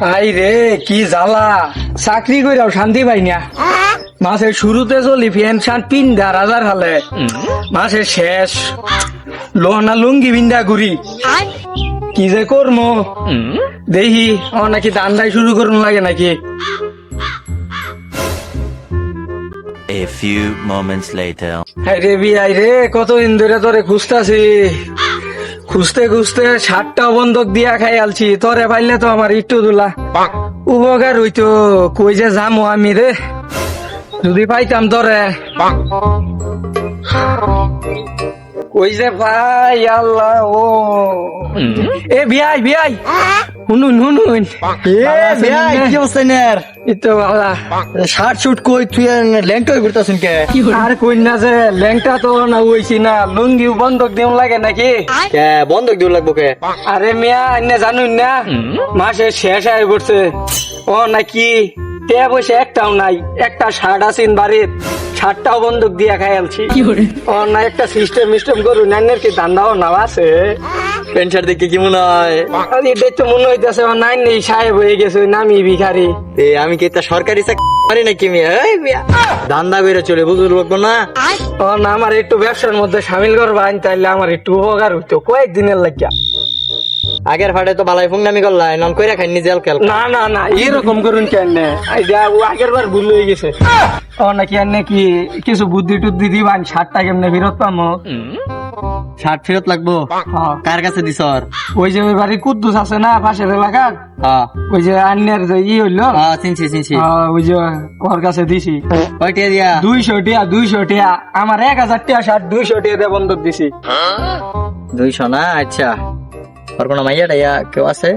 I রে কি জ্বালা। চাকরি কইরাও শান্তি পাই না। মাসের শুরুতে চলি ফ্যান শার্ট পিন্দা রাজার হালে। মাসের শেষ। লোহনা লুঙ্গি বিন্দা ঘুরি। কি যে করমো? দেখি আমার নাকি দান্দাই শুরু করুন লাগে নাকি। A few moments later. হাই রে বিয়াই রে কতদিন ধরে তোরে খুঁজতাছি। খুঁজতে খুঁজতে সাতটা বন্ধক দিয়া খাই আলছি। তোরে পাইলে তো আমার একটু দুলা। উপকার হইতো কই যে যামো আমি রে। যদি পাইতাম তোরে। কই যে ভাই আল্লাহ ও। এ বিয়াই বিয়াই শুনুন শুনুন। এ ভাই কি অবস্থা নের ইতো বালা শার্ট শুট কই তুই ল্যাংটা ল্যাংটো ঘুরতাছুন কে? আর কই না যে ল্যাংটা তো না হইছি না লুঙ্গি বন্ধক দিন লাগে নাকি? কে বন্ধক দিও লাগবো কে? আরে মিয়া এনে জানুন না মাসে শেষ আয় পড়ছে ও নাকি তে বসে একটাও নাই একটা শার্ট আছেন বাড়ির। বন্দুক দিয়া খাইলছি ও না একটা সিস্টেম মিস্টেম করুন নাইনের কি দান্দাও আছে। প্যান্ট শার্ট দেখে কি মনে হয়? তো মনে হইতেছে ও নাইন নেই সাহেব হয়ে গেছে নামি ভিখারি। এ আমি কি একটা সরকারি চাকরি নাকি মিয়া? ধান্দা বেড়ে চলে বুঝুর লাগবো না? ও না আমার একটু ব্যবসার মধ্যে সামিল করবা তাইলে আমার একটু উপকার হইতো কয়েকদিনের লাগিয়া। আগের ফাটে তো বালাই ফুং নামি করলাই নন কইরা খাইনি জেল খেল। না না না এরকম করুন কেন আইডিয়া ও আগের বার ভুল হয়ে গেছে। ও নাকি আর নাকি কিছু বুদ্ধি টুদ্ধি দিবান সাতটা কেমনে ফেরত পামো? শার্ট ফেরত লাগবো? হ্যাঁ। কার কাছে দিছর ওই যে ওই বাড়ি কুদ্দুস আছে না পাশের এলাকার? হ্যাঁ। ওই যে আন্যের যে ই হইল? হ্যাঁ চিনছি চিনছি। হ্যাঁ, ওই যে ওর কাছে দিছি। কয়টা দিয়া? দুইশো টিয়া দুইশো টিয়া। আমার এক হাজার টিয়া ষাট দুইশো টিয়া দিয়ে বন্ধক দিছি। দুইশো না আচ্ছা। ওর কোনো মাইয়া টাইয়া কেউ আছে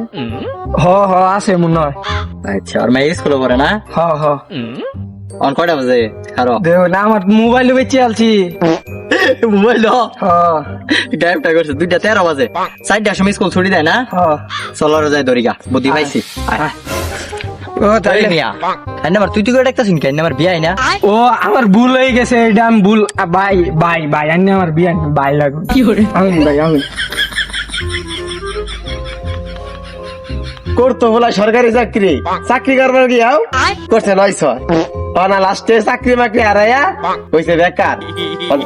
হ হ আছে মনে হয় আচ্ছা আর মাইয়া স্কুলে পড়ে না হ হ অন কয়টা বাজে খারো দেখ না আমার মোবাইল বেঁচে আলছি মোবাইল হ গায়েবটা করছে দুইটা তেরো বাজে চারটার সময় স্কুল ছুটি দেয় না হ চলার যায় দরিগা বুদ্ধি পাইছি তাই করে ডাকতাছিস কেন নাম্বার বিয়াই না ও আমার ভুল হয়ে গেছে এটা আমি ভুল ভাই ভাই আনি আমার বিয়ে ভাই লাগুন কি করে আমি ভাই আমি করতো বলা সরকারি চাকরি। চাকরি করবার গিয়াও করছে নয় ছয় না লাস্টে চাকরি মাকরি হারাইয়া হইছে বেকার।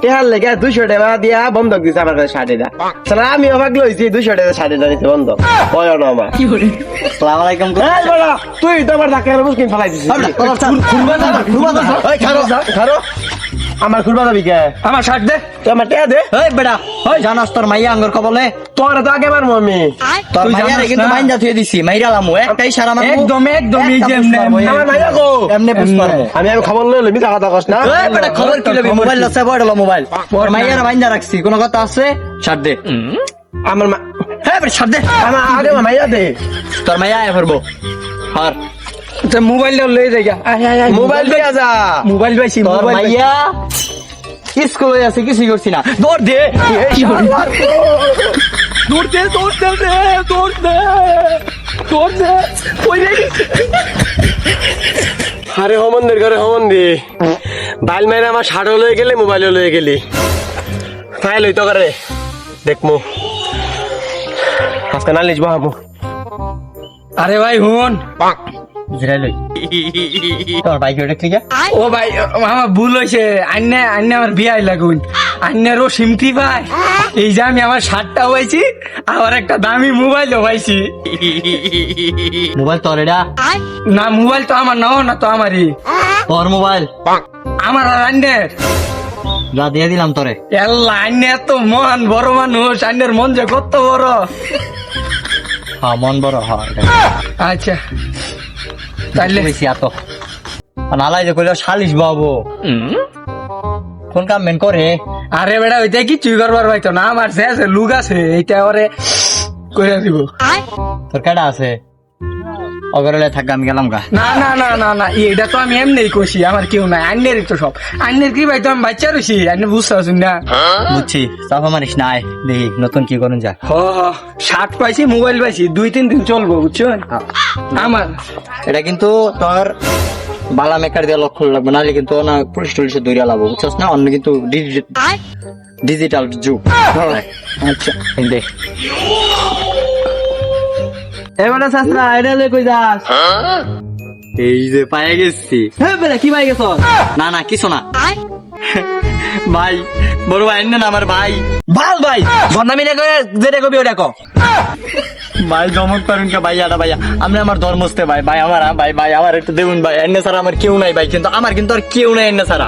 টেহার লেগে দুইশো টাকা দিয়া বন্ধক দিছে আমার কাছে টাকা তাহলে আমি অবাক লইছি দুইশো টাকা ষাট টাকা দিছে বন্ধক। কয় না আমার সালাম আলাইকুম। তুই তো আমার ধাক্কা মুসকিন ফেলাই দিছিস। আমার খুলবা যাবি কে? আমার শার্ট দে। তুই আমার টেয়া দে। এই বেটা ওই জানাস তোর মাইয়া আঙ্গর কবলে তোর তো আগে মারবো আমি। তোর তুই মাইয়ারে জানাস কিন্তু? মাইন্দা থুয়ে দিছি মাইরা লামু একটাই সারা মারবো একদম একদম এই যে। আমার মাইয়া গো। এমনে এমনে। আমি আমি খবর লইলো মিথ্যা কথা কস না। এই বেটা খবর কি লবি? মোবাইল? লসে বড় মোবাইল। তোর মাইয়ারে মাইন্দা রাখছি কোনো কথা আছে? ছাড় দে। আমার মা- হ্যাঁ বেটা ছাড় দে। আমার আগে মাইয়া দে। তোর মাইয়া আয় ফেরবো। হার। মোবাইলটা লই যাই মোবাইল দিয়া যা। মোবাইল পাইছি মোবাইল পাইছি। মাইয়া স্কুলে আছে কিছুই করছি না। দৌড় দে। দৌড় দে দৌড় দে দৌড় দে দৌড় দে ওই আরে হমন্দির ঘরে হমন্দি বাইল মেরে আমার শাড়ও লয়ে গেলে মোবাইলও লয়ে গেলি। তাই লইতো করে দেখমু আজকে না লিখব হামু আরে ভাই হুন। জিরাই লই। তোর বাইক ওটা ঠিক ও ভাই আমার ভুল হয়েছে আমার বিয়াই লাগুন সিমটি ভাই? এই যে আমি আমার শার্টটাও পাইছি আবার একটা দামি মোবাইলও পাইছি মোবাইল তোর এটা? না মোবাইল তো আমার নাও না তো আমারই। তোর মোবাইল? আমার আর আন্নের যা দিয়ে দিলাম তোরে। এল্লা আন্নে এত মহান বড় মানুষ। আন্নের মন যে কত বড়। হ্যাঁ মন বড় হয়। আচ্ছা। তাইলে বেশি এত নালাই যে কইলো বাবু। কোন কাম মেন করে? আরে বেটা ওইটা কিছুই করবার পাইতো না আমার যে আছে লুক আছে এইটা ওরে করে দিব। তোর কেটা আছে? অগরলে থাক আমি গেলাম গা। না না না না না এটা তো আমি এমনি কষি আমার কেউ নাই আন্নের তো সব। আন্নের কি ভাই তো আমি বাচ্চা রয়েছি আন্নে বুঝতে পারছি না। বুঝছি চাপা মারিস নাই দেখি নতুন কি করুন যা। হ হ শার্ট পাইছি মোবাইল পাইছি দুই তিন দিন চলবো বুঝছ? আমার। এটা কিন্তু তোর বালা মেকার দিয়ে লক্ষ্য লাগবে নাহলে কিন্তু না পুলিশ টুলিশে দৌড়িয়া লাগবো বুঝছস না? অন্য কিন্তু ডিজিটাল যুগ। আচ্ছা দেখ। এবারে এটা লই কই যাস এই যে পায়ে গেছি। হ্যাঁ কি ভাই গেছ? না না কিছু না। ভাই বড় ভাই না আমার ভাই। ভালো ভাই বন্নামি রে কই যেটা কবি ওটা কো। ভাই জমক পারেন কে ভাই আটা ভাইয়া। আমি আমার ধর্মস্থে ভাই ভাই আমার ভাই ভাই আমার একটু দেখুন ভাই। এনে ছাড়া আমার কেউ নাই ভাই কিন্তু আমার কিন্তু আর কেউ নাই এনে ছাড়া।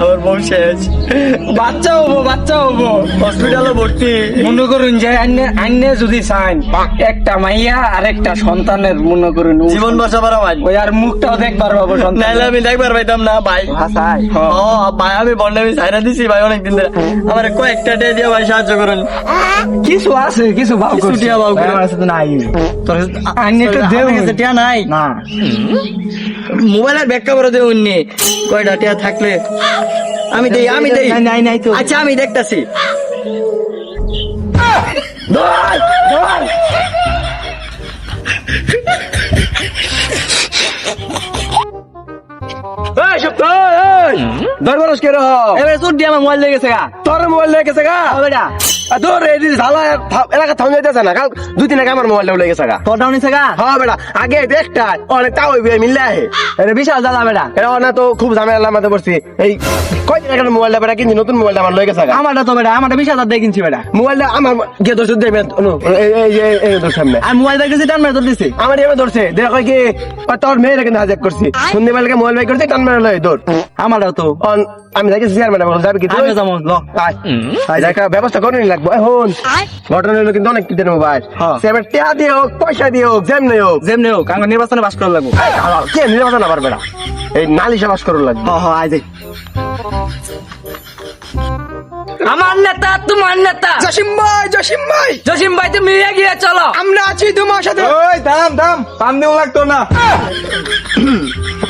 আমার বউ শেষ। বাচ্চা হব বাচ্চা হব। হসপিটালে ভর্তি। মনে করুন যে আইনে আইনে যদি চান একটা মাইয়া আর একটা সন্তানের মনে করুন জীবন বাঁচাবার ভাই। ওই আর মুখটাও দেখবার পাবো সন্তান নাইলে আমি দেখবার পাইতাম না ভাই। হাসাই ও ভাই আমি বন্ডামি ছাইরা দিছি ভাই অনেকদিন ধরে। আমার কয়েকটা ডে দিয়ে ভাই সাহায্য করুন। কিছু আছে কিছু ভাব করছি। টিয়া বাবু করে। সাথে নাই। তোর আইনে তো দেও টিয়া নাই? না। মোবাইলের ব্যাখ্যা করে দেব উনি কয়টা টিয়া থাকলে? আমি দেই আমি দেই। নাই, নাই, তো। আচ্ছা আমি দেখতাছি। রহ এবারে তোর দিয়ে আমার মোবাইল লেগেছে গা। তোর মোবাইল লেগেছে গেছে গা। বেটা। আর তোর এই যে ঝালা এলাকা থাম যাইতেছে না। কাল দুই দিন আগে আমার মোবাইলটা লেগে গেছে গা। তোর ডাউন নিছে হ্যাঁ বেটা আগে একটা অনেক তাও মিললে আহে। এটা বিশাল জ্বালা বেটা। এটা না তো খুব ঝামেলা মাঝে পড়ছি। এই কয়দিন আগে মোবাইলটা বেটা কিনছি নতুন মোবাইলটা আমার লয়ে গেছে গা। আমারটা তো বেটা আমারটা বিশ হাজার দিয়ে কিনছি বেটা। মোবাইলটা আমার কে ধরছে দেবে এই এই যে এই তোর সামনে। আমি মোবাইল টান মেরে তোর দিছি আমার এমে ধরছে দেখ কয় কি ও তোর মেয়েরা কিন্তু হাজার করছি। সন্ধ্যে মোবাইল বাই করছে টান মেরে লয় দৌড় আমারটাও তো। আমি চেয়ারম্যান যাবে কি যাব ল। ব্যবস্থা করে লাগবো এখন ঘটনা হলো কিন্তু অনেক কিটের মোবাইল। হ্যাঁ। সেবার টিয়া দিয়ে হোক পয়সা দিয়ে হোক যেমনি হোক। যেমনি হোক আমার নির্বাচনে বাস করা লাগবো। কে নির্বাচন আবার বেড়া এই নালিশা বাস করুন লাগবে। হ হ আই যাই। আমার নেতা তোমার নেতা। জসিম ভাই জসিম ভাই। জসিম ভাই তুমি এগিয়ে চলো। আমরা আছি তোমার সাথে। ওই দাম দাম পাম দেও লাগতো না।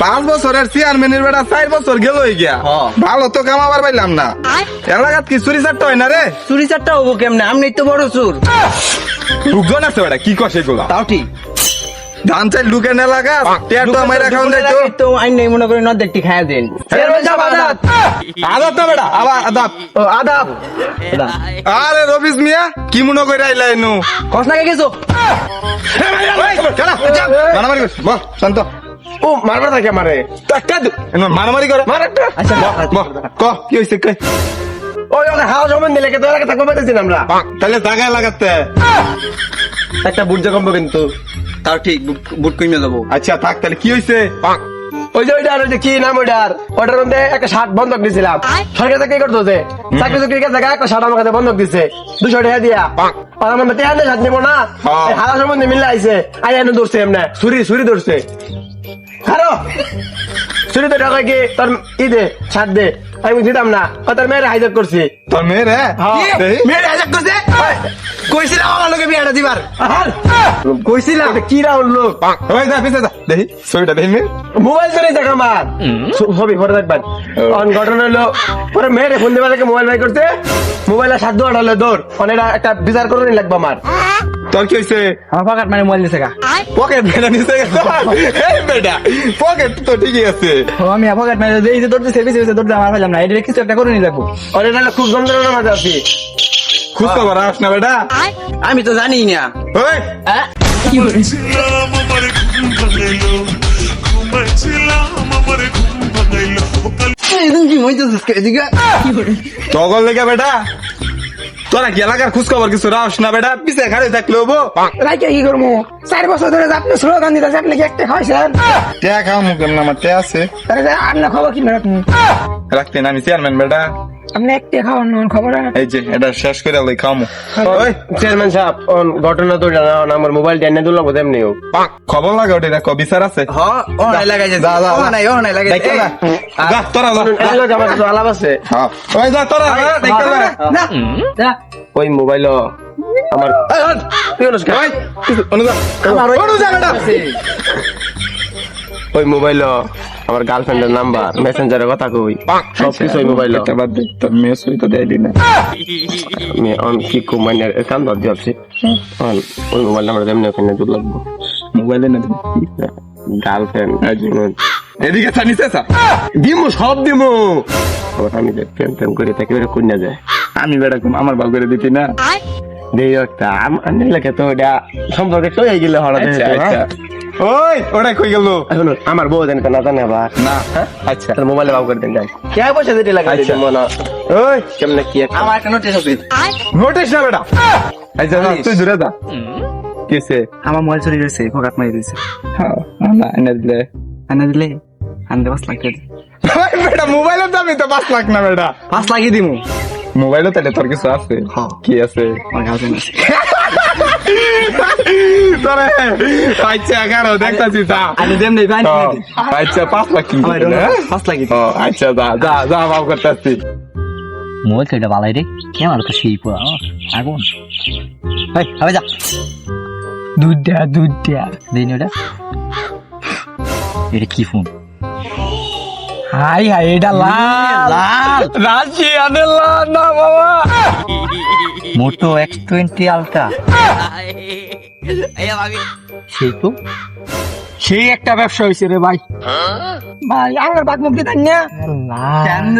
পাঁচ বছরের চেয়ারম্যানের বেটা চার বছর গেল গিয়া ভালো তো কামাবার পাইলাম না এলাকাত কি চুরি চারটা হয় না রে চুরি চারটা হব কেমনে আমি তো বড় চুর লোকজন আছে বেটা কি কর সেগুলা তাও ঠিক ধান চাই লুকেন এলাকা টেয়ারটা মাইরা খাওয়ান যাইতো তো আইন নেই মনে করি নদ দেখটি খাইয়া দেন আদাব না বেটা আবার আদাব ও আদাব আরে রবিস মিয়া কি মনে করে আইলা এনু কস না গেছো মারামারি করিস বহ শান্ত ও মারবার থাকে মারে তো একটা মারামারি করে। মার একটা। আচ্ছা ক কি হইছে কে ওই ওকে হাওয়া জমান দিলে কে তো থাকব পেতেছি আমরা তাহলে জায়গায় লাগাতে। একটা বুর্জা কমবো কিন্তু। তাও ঠিক বুট কইমে যাব। আচ্ছা থাক তাহলে কি হইছে? ওই যে ওইটার ওই যে কি নাম ওইটার? ওটার মধ্যে একটা শার্ট বন্ধক দিয়েছিলাম সরকার থেকে কি করতেছে? চাকরি চাকরি কাছে একটা শার্ট আমার কাছে বন্ধক দিছে। দুশো টাকা দিয়া। আর আমার মেতে আনলে শার্ট নিবো না। হ্যাঁ। হারা সম্বন্ধে মিলে আইছে আই এনে ধরছে এমনি। ছুরি ছুরি ধরছে। হারো ছুরি তো টাকা কি? তোর ই দে। আমি দিতাম না। ও তোর মেয়ের হাইজাক করছি। তোর মেয়ে রে দেহি। মেয়ের হাইজাক করছে? কইছিলাম আমার লোকে বিয়াটা দিবার। কইছিলাম। কি লোক ওই যা পিছে যা। দেখি ছবিটা দেখি মেয়ে মোবাইল চলে যাক আমার। ছবি পরে দেখবেন। অন ঘটনা হলো পরে মেয়েরে ফোন দেবার মোবাইল বাই করতে মোবাইলে সাত দৌড় হলো দৌড়। অনেক একটা বিচার করে লাগবে আমার। তোর কি হইছে? আমার পকেট মানে মোবাইল দিছে গা। পকেট বেটা নিচে গেছে এই বেটা পকেট তো ঠিকই আছে। ও আমি পকেট মানে দেই যে তোর দিছে বেশি বেশি তোর আমার পাইলাম না। এটা কিছু একটা করে নি লাগবো অনেক হলো খুব যন্ত্রণার মাঝে আছি। খুশ খবর আস না বেটা। আমি তো জানি না। ওই। আমার ঘুম ভাঙাইলো ঘুমাইছিলাম আমার ঘুম ভাঙাইলো কি? তগল লেগে বেটা। তোরা কি এলাকার খোঁজ খবর কিছু রাস না বেটা? পিছে খাড়ে থাকলে হব। রাইকে কি করব? চার বছর ধরে আপনি স্লোগান দিতেছে আপনি কি একটা খাইছেন টে খাও মুখ আমার আছে। আরে আপনার খবর কি না আপনি রাখতে না আমি চেয়ারম্যান বেটা। আপনি একটা খাওয়ান না খবর এই যে এটা শেষ করে লই খামু ওই চেয়ারম্যান সাহেব অন ঘটনা তো জানা না আমার মোবাইল দিল খবর লাগা ওটা দেখো বিচার আছে। হ ও নাই লাগাই যা, যা, ও নাই ও নাই লাগাই যা যা তোরা যা। এই লোক আমার আলাপ আছে। ওই যা তোরা যা ওই মোবাইল তুই ওই মোবাইল আমার গার্লফ্রেন্ডের নাম্বার মেসেঞ্জারে কথা কই। সব কিছু ওই মোবাইল বাদ দে তোর মেয়ে সই তো দেয়লি না। আমি অন কি কুমাইনে কাম ধর দিয়েছি ওই মোবাইল নাম্বার এমনি ওখানে দূর লাগবো মোবাইলে না। গার্লফ্রেন্ড এদিকে চা নিচে চা দিমু সব দিমু। আবার আমি প্রেম প্রেম করে তাকে বেরো কন্যা যায়? আমি বেড়া কম আমার বাপ করে দিতি না। দেই একটা আমার লেখে তো এটা সম্পর্কে চলে গেলে হঠাৎ আচ্ছা। ওই ওটা কই গেল? এখন আমার বউ জানি তো না জানে আবার। না আচ্ছা। তার মোবাইলে বাউ করে দেন যাই। কে পয়সা দিতে লাগে আচ্ছা। মনে ওই। কেমনে কি আমার একটা আছে। নোটিস না বেটা। আচ্ছা না, তুই দূরে যা। কিসে আমার মোবাইল চুরি গেছে ফোকাত মারি দিয়েছে। হ্যাঁ না এনে দিলে আনা দিলে আনতে পাঁচ লাখ বেটা মোবাইলের দামই তো পাঁচ লাখ না বেটা। পাঁচ লাখই দিমু। মোবাইলও তাহলে তোর কিছু আছে? কি আছে? আমার গার্লফ্রেন্ড আছে। তোরে আচ্ছা এগারো দেখতাছি তা আমি দেম নেই ভাই আচ্ছা পাঁচ লাখ দিলে, হ্যাঁ? পাঁচ লাখই ও আচ্ছা যা যা যা মাফ করতেছি। মোবাইল তো এটা বালাই রে। কে আমার তো সেই পুরা আগুন। এই হবে যা। দুধ দেয়া দুধ দেয়া দিন ওটা। এটা কি ফোন? হাই হাই এটা লাল। লাল। রাশিয়ানের লাল না বাবা। Moto X twenty ultra. সেই তো? সেই একটা ব্যবসা হয়েছে রে ভাই। ভাই আমার বাঘ মুক্তি দেন না। কেন?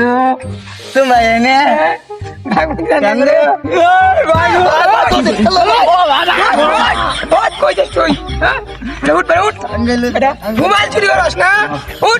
তোমার এনে? হ্যাঁ? উঠ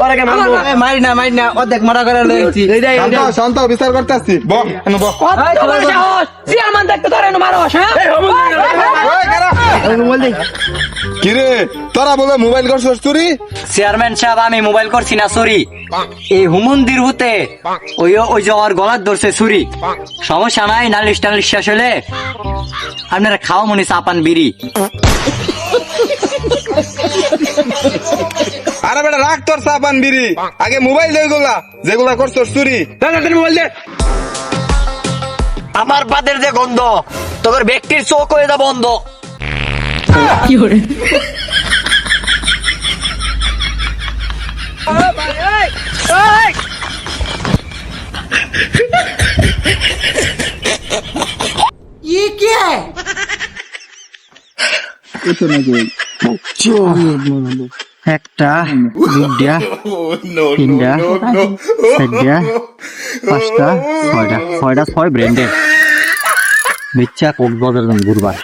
মারি না মারি না অর্ধেক মারা করে লইছি শান্ত বিচার করতেছি ব এনে ব। চেয়ারম্যান দেখতে তোর মারস হ্যাঁ? ওই কারা? তোরা বলে মোবাইল করছস চুরি? চেয়ারম্যান সাহেব আমি মোবাইল করছি না সরি এই হুমন্দির হুতে ওই ওই যে ওর গলার ধরছে ছুরি সমস্যা নাই নালিশ টালিশ শেষ হলে আপনারা খাও মনে চাপান বিড়ি। আরে বেটা রাখ তোর সাবান বিড়ি আগে মোবাইল দে গুলা যেগুলা করছস চুরি মোবাইল দে আমার পাদের যে গন্ধ তোর ব্যক্তির চোখ হয়ে যা বন্ধ একটা দুইটা তিনটা চারটা পাঁচটা ছয়টা ছয়টা ছয় ব্র্যান্ডের মিচ্ছা কোক বাজার ঘুরবার